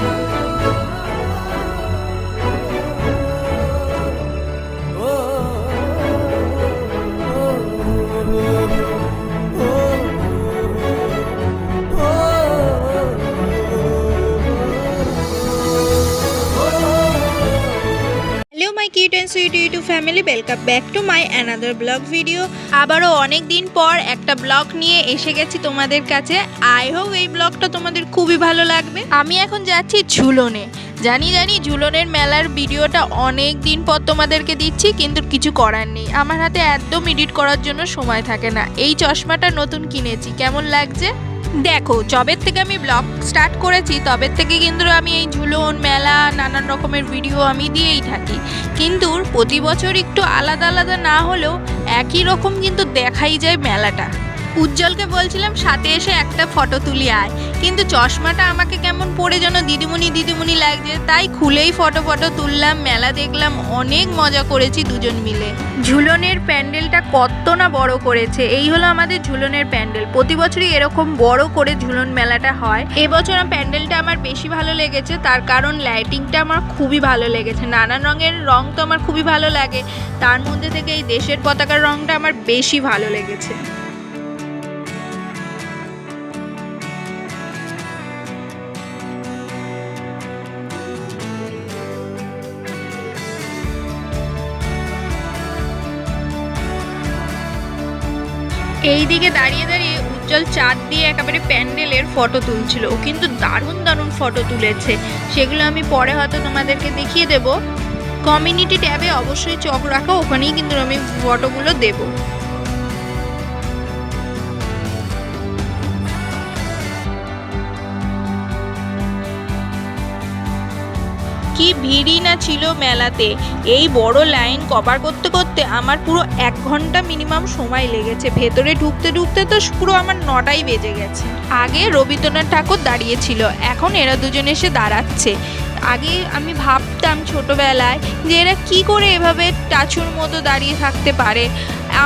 Thank you. Family welcome back to my another blog video আবারও অনেক দিন পর একটা ব্লগ নিয়ে এসে গেছি তোমাদের কাছে। আই হোপ এই ব্লগটা তোমাদের খুবই ভালো লাগবে। আমি এখন যাচ্ছি ঝুলনে। জানি জানি ঝুলনের মেলার ভিডিওটা অনেক দিন পর তোমাদেরকে দিচ্ছি, কিন্তু কিছু করার নেই। আমার হাতে একদম এডিট করার জন্য সময় থাকে না। এই চশমাটা নতুন কিনেছি। কেমন লাগছে? দেখো, যবের থেকে আমি ব্লগ স্টার্ট করেছি, তবের থেকে কিন্তু আমি এই ঝুলন মেলা, নানান রকমের ভিডিও আমি দিয়েই থাকি। কিন্তু প্রতি বছর একটু আলাদা আলাদা না হলেও একই রকম কিন্তু দেখাই যায় মেলাটা। উজ্জ্বলকে বলছিলাম, সাথে এসে একটা ফটো তুলি আয়। কিন্তু চশমাটা আমাকে কেমন পড়ে যেন দিদিমণি দিদিমণি লাগছে। তাই খুলেই ফটো ফটো তুললাম, মেলা দেখলাম, অনেক মজা করেছি দুজন মিলে। ঝুলনের প্যান্ডেলটা কত না বড় করেছে। এই হলো আমাদের ঝুলনের প্যান্ডেল। প্রতি বছরই এরকম বড় করে ঝুলন মেলাটা হয়। এবছর প্যান্ডেলটা আমার বেশি ভালো লেগেছে। তার কারণ লাইটিংটা আমার খুবই ভালো লেগেছে। নানান রঙের রং তো আমার খুবই ভালো লাগে। তার মধ্যে থেকে এই দেশের পতাকার রংটা আমার বেশি ভালো লেগেছে। এই দিকে দাঁড়িয়ে দাঁড়িয়ে উজ্জ্বল চাঁদ দিয়ে একেবারে প্যান্ডেলের ফটো তুলছিল। ও কিন্তু দারুণ দারুণ ফটো তুলেছে। সেগুলো আমি পরে হয়তো তোমাদেরকে দেখিয়ে দেব। কমিউনিটি ট্যাবে অবশ্যই চোখ রাখো, ওখানেই কিন্তু আমি ফটোগুলো দেবো। কি ভিড়ই না ছিল মেলাতে। এই বড় লাইন কভার করতে করতে আমার পুরো এক ঘণ্টা মিনিমাম সময় লেগেছে। ভেতরে ঢুকতে ঢুকতে তো পুরো আমার নটাই বেজে গেছে। আগে রবীন্দ্রনাথ ঠাকুর দাঁড়িয়েছিল, এখন এরা দুজন এসে দাঁড়াচ্ছে। আগে আমি ভাবতাম ছোটবেলায় যে এরা কি করে এভাবে টাচুর মতো দাঁড়িয়ে থাকতে পারে।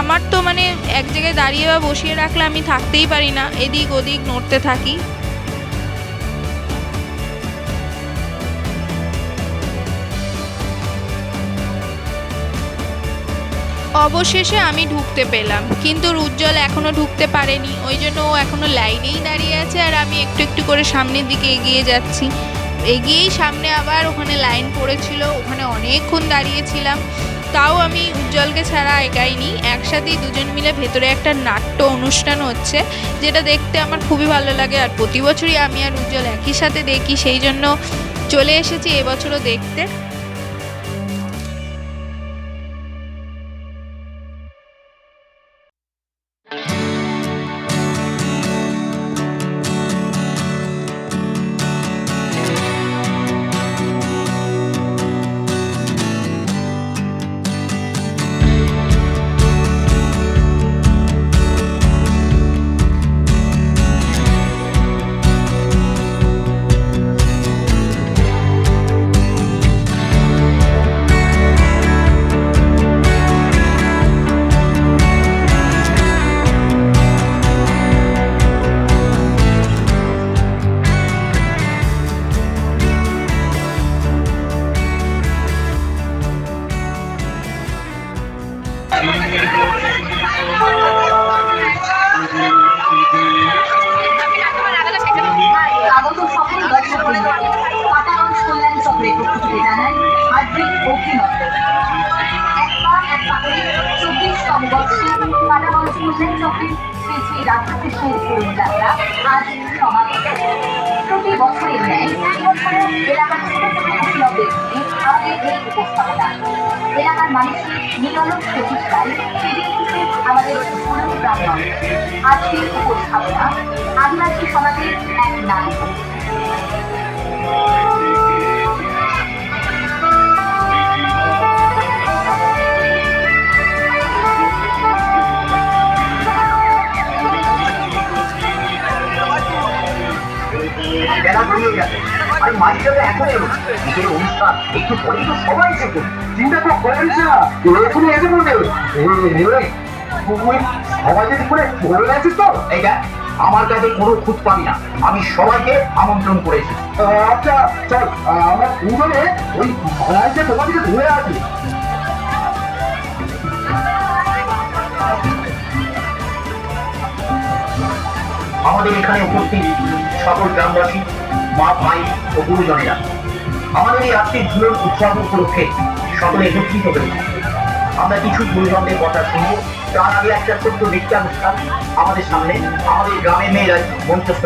আমার তো মানে এক জায়গায় দাঁড়িয়ে বা বসিয়ে রাখলে আমি থাকতেই পারি না, এদিক ওদিক নড়তে থাকি। অবশেষে আমি ঢুকতে পেলাম। কিন্তু উজ্জ্বল এখনও ঢুকতে পারেনি। ওই জন্য ও এখনও লাইনেই দাঁড়িয়ে আছে আর আমি একটু একটু করে সামনের দিকে এগিয়ে যাচ্ছি। এগিয়েই সামনে আবার ওখানে লাইন পড়েছিল। ওখানে অনেকক্ষণ দাঁড়িয়েছিলাম। তাও আমি উজ্জ্বলকে ছাড়া একাইনি। একসাথেই দুজন মিলে ভেতরে একটা নাট্য অনুষ্ঠান হচ্ছে, যেটা দেখতে আমার খুবই ভালো লাগে। আর প্রতি বছরই আমি আর উজ্জ্বল একই সাথে দেখি। সেই জন্য চলে এসেছি এবছরও দেখতে। রাধাকৃষ্ণের করুণ যাত্রা আজ প্রতি বছরের ন্যায় এবছরে এলাকার ছোট ছোট উৎসবের আমাদের এই উপস্থাপনা এলাকার মানুষের নিরলস প্রচেষ্টায় থেকে আমাদের পুরো প্রাঙ্গণ আজকের উপস্থাপনা আদিবাসী সমাজের এক নারী এসে পড়বে এই, এই, তুই সবাই করে চলে তো আমার কাছে কোনো খুঁত পাবি না আমি সবাইকে আমন্ত্রণ করেছি আচ্ছা চল আমরা দুজনে ওই ভাড়াইতে তোমার দিকে ঘুরে আসি আমাদের এখানে উপস্থিত সকল গ্রামবাসী মা ভাই ও গুরুজনেরা। আমাদের এই আত্মীয় ঝুলন উৎসব উপলক্ষে সকলে একত্রিত হয়েছে আমরা কিছু গুরুজনদের কথা শুনব। তার আগে একটা ছোট্ট বিজ্ঞান আমাদের সামনে। আমাদের গ্রামের মেয়েরা মঞ্চস্থ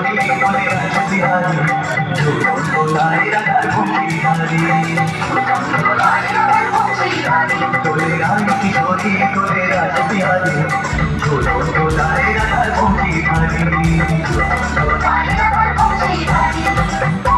কিশোরী তোলে রাজবিহারী ঝুলো তোলায় রাখার ভঙ্গিহারি তোলে আই কিশোরী তোলে রাজবিহারী ঝুলো তোলায় রাখার ভঙ্গিহারি ও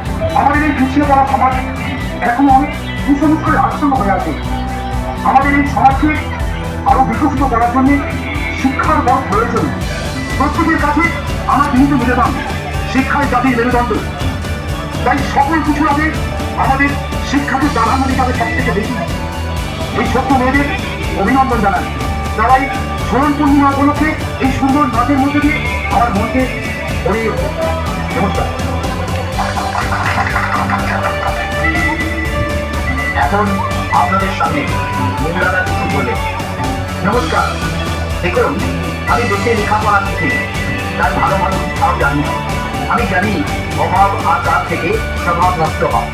আমাদের এই পিছিয়ে পড়া সমাজ এখনও কুসংস্কারে আচ্ছন্ন হয়ে আছে। আমাদের এই সমাজকে আরও বিকশিত করার জন্য শিক্ষার বড় প্রয়োজন প্রত্যেকের কাছে আমার কিন্তু নিবেদন শিক্ষায় জাতির মেরুদণ্ড। তাই সকল কিছু আগে আমাদের শিক্ষাকে প্রাধান্য হবে সব থেকে বেশি। এই ছোট্ট মেয়েদের অভিনন্দন জানাই। সবাই স্মরণ পূর্ণিমা উপলক্ষে এই সুন্দর নাচের মধ্যে দিয়ে আমার মনকে এখন আপনাদের সামনে মহিলারা কিছু বলে নমস্কার। দেখুন, আমি দেশে লেখাপড়া শিখি। তাই ভালো ভালো সব জানি। আমি জানি অভাব আর তার থেকে স্বভাব নষ্ট হয়।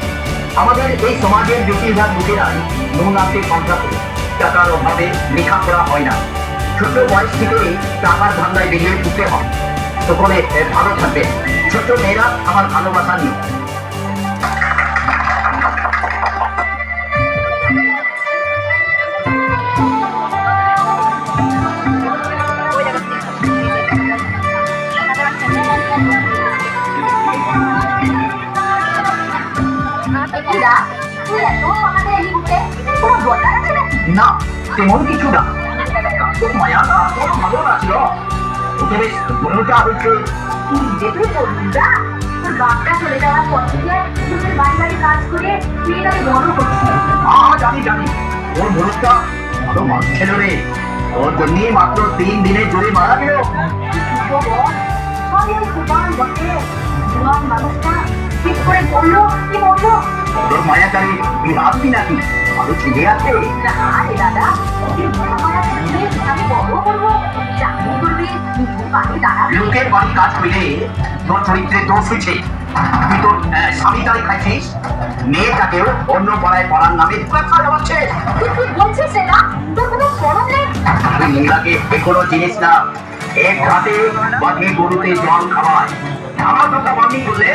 আমাদের এই সমাজের বেশিরভাগ লোকেরাই আনতে সন্ধ্যা করে। টাকার অভাবে লেখাপড়া হয় না। ছোট বয়স থেকেই টাকার ধান্দায় বেরিয়ে উঠতে হয়। তখন ভালো থাকবে। ছোট্ট মেয়েরা আমার ভালোবাসা নিয়ে। না তেমন কিছু না। মায়া না খুব ভালো লাগছিল ওকে বেশ মনটা হচ্ছে তুই যে তুই না তোর বাপটা চলে যাওয়ার পর থেকে তোদের বাড়ি বাড়ি কাজ করে মেয়েটাকে বড় করছে। আ জানি জানি। ওর মনটা ভালো মানুষ ছিল রে। ওর জন্যই মাত্র তিন দিনে জোরে মারা গেল। সবই ওই কুপান বটে। জোয়ান মানুষটা ঠিক করে বলল কি বলল ওর মায়াকারী বিহাতি নাকি? ভালো ছেলে আছে? না রে দাদা তুই বড় আমি বড় করব। চাকরি করবি নিজের পায়ে দাঁড়াবি। লোকের বাড়ি কাজ করলে তোর চরিত্রে দোষ হয়েছে। তুই তোর স্বামী তাই খাইছিস? মেয়েটাকেও অন্য পাড়ায় পড়ার নামে ব্যবসা যাচ্ছে তুই কি বলছিস এটা তোর কোনো শরম নেই? তুই যে কোনো জিনিস না। এক ঘাটে বাঘে গরুতে জল খাওয়ায়। আমার কথা মানি বলে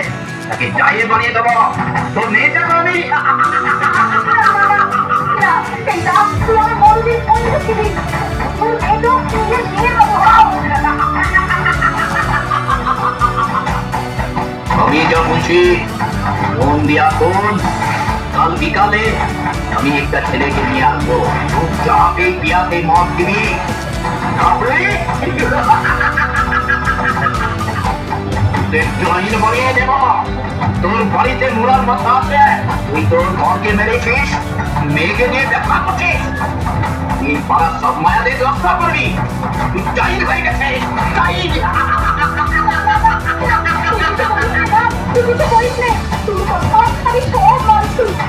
তাকে জায়ে বানিয়ে দেবো। তোর মেয়েটাকে আমি আমি যা বলছি, মন দিয়া শোন কাল বিকালে আমি একটা ছেলেকে নিয়ে আসব। চাপে পিয়াতে মদ দিবি। তারপরে জয়েন বানিয়ে দেব। তোর বাড়িতে মুরার মাথা আছে। তুই তোর ঘরকে মেরেছিস। মেয়েকে নিয়ে দেখা করছিস। তুই পাড়ার সব মায়াদের রক্ষা করবি। তুই হয়ে গেছে চাইল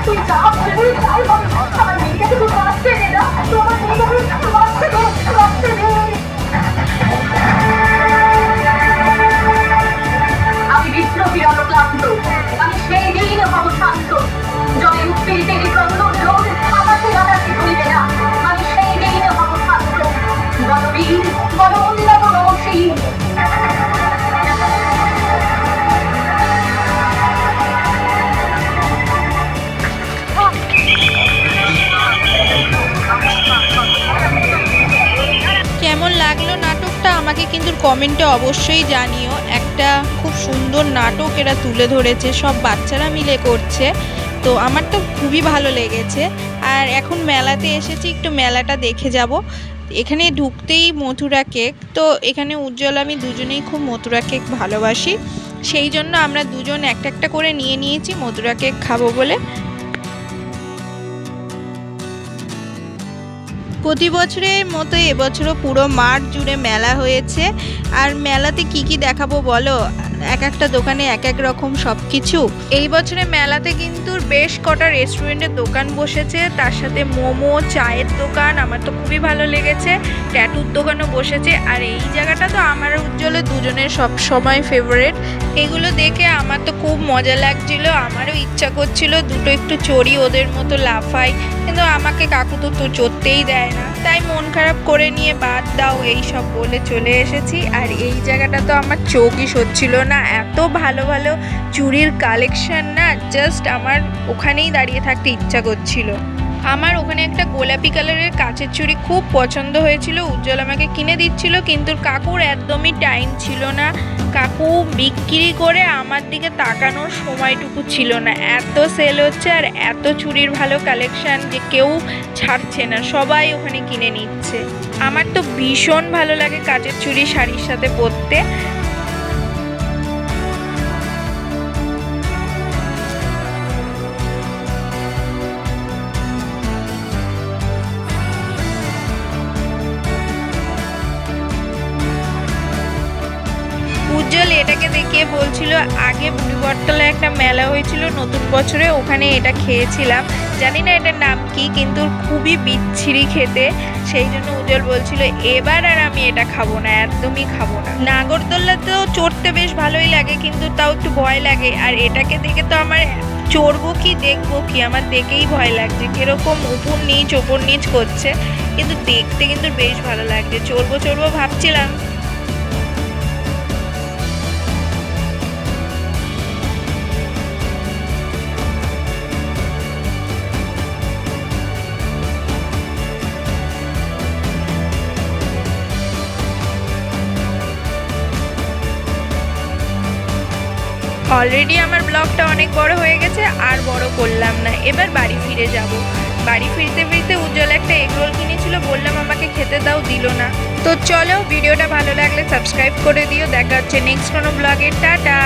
তুই যা বলবি তাই হবে মেয়েকে শুধু বাঁচতে আমার মেয়েকে বাঁচতে লাগল নাটকটা, আমাকে কিন্তু কমেন্টে অবশ্যই জানিও। একটা খুব সুন্দর নাটক এরা তুলে ধরেছে, সব বাচ্চারা মিলে করছে। তো আমার তো খুবই ভালো লেগেছে। আর এখন মেলাতে এসেছি, একটু মেলাটা দেখে যাব। এখানে ঢুকতেই মথুরা কেক। তো এখানে উজ্জ্বল, আমি দুজনেই খুব মথুরা কেক ভালোবাসি। সেই জন্য আমরা দুজন একটা একটা করে নিয়ে নিয়েছি, মথুরা কেক খাব বলে। প্রতি বছরের মতো এবছরও পুরো মাঠ জুড়ে মেলা হয়েছে। আর মেলাতে কি কি দেখাবো বলো? এক একটা দোকানে এক এক রকম সব কিছু এই বছরে মেলাতে কিন্তু বেশ কটা রেস্টুরেন্টের দোকান বসেছে। তার সাথে মোমো, চায়ের দোকান, আমার তো খুবই ভালো লেগেছে। ট্যাটুর দোকানও বসেছে। আর এই জায়গাটা তো আমার উজ্জ্বলে, দুজনের সব সময় ফেভারেট এগুলো দেখে আমার তো খুব মজা লাগছিল, আমারও ইচ্ছা করছিল দুটো একটু চড়ি ওদের মতো লাফাই। কিন্তু আমাকে কাকু তো তো চড়তেই দেয় না। তাই মন খারাপ করে নিয়ে বাদ দাও, এই সব বলে চলে এসেছি। আর এই জায়গাটা তো আমার চোখই সচ্ছিল না। এত ভালো ভালো চুড়ির কালেকশন না জাস্ট আমার ওখানেই দাঁড়িয়ে থাকতে ইচ্ছা করছিল। আমার ওখানে একটা গোলাপি কালারের কাচের চুড়ি খুব পছন্দ হয়েছিল, উজ্জ্বল আমাকে কিনে দিচ্ছিল, কিন্তু কাকুর একদমই টাইম ছিল না। কাকু বিক্রি করে আমার দিকে তাকানোর সময়টুকু ছিল না। এত সেল হচ্ছে আর এত চুড়ির ভালো কালেকশান যে কেউ ছাড়ছে না, সবাই ওখানে কিনে নিচ্ছে। আমার তো ভীষণ ভালো লাগে কাচের চুড়ি শাড়ির সাথে পরতে। এটাকে দেখিয়ে বলছিল, আগে বুড়িবটতলায় একটা মেলা হয়েছিল নতুন বছরে, ওখানে এটা খেয়েছিলাম। জানি না এটার নাম কি, কিন্তু খুবই বিচ্ছিরি খেতে। সেই জন্য উজ্জ্বল বলছিল, এবার আর আমি এটা খাব না, একদমই খাব না। নাগরদোল্লা তো চড়তে বেশ ভালোই লাগে, কিন্তু তাও একটু ভয় লাগে। আর এটাকে দেখে তো আমার চড়বো কি, দেখব কি? আমার দেখেই ভয় লাগছে, কীরকম উপর নিচ, ওপর নিচ করছে। কিন্তু দেখতে কিন্তু বেশ ভালো লাগছে। চড়বো চড়বো ভাবছিলাম। অলরেডি আমার ব্লগটা অনেক বড় হয়ে গেছে, আর বড় করলাম না। এবার বাড়ি ফিরে যাব। বাড়ি ফিরতে ফিরতে উজ্জ্বল একটা এগরোল কিনেছিল, বললাম আমাকে খেতে দাও, দিল না। তো চলো, ভিডিওটা ভালো লাগলে সাবস্ক্রাইব করে দিও। দেখা হচ্ছে নেক্সট কোনো ব্লগে টাটা!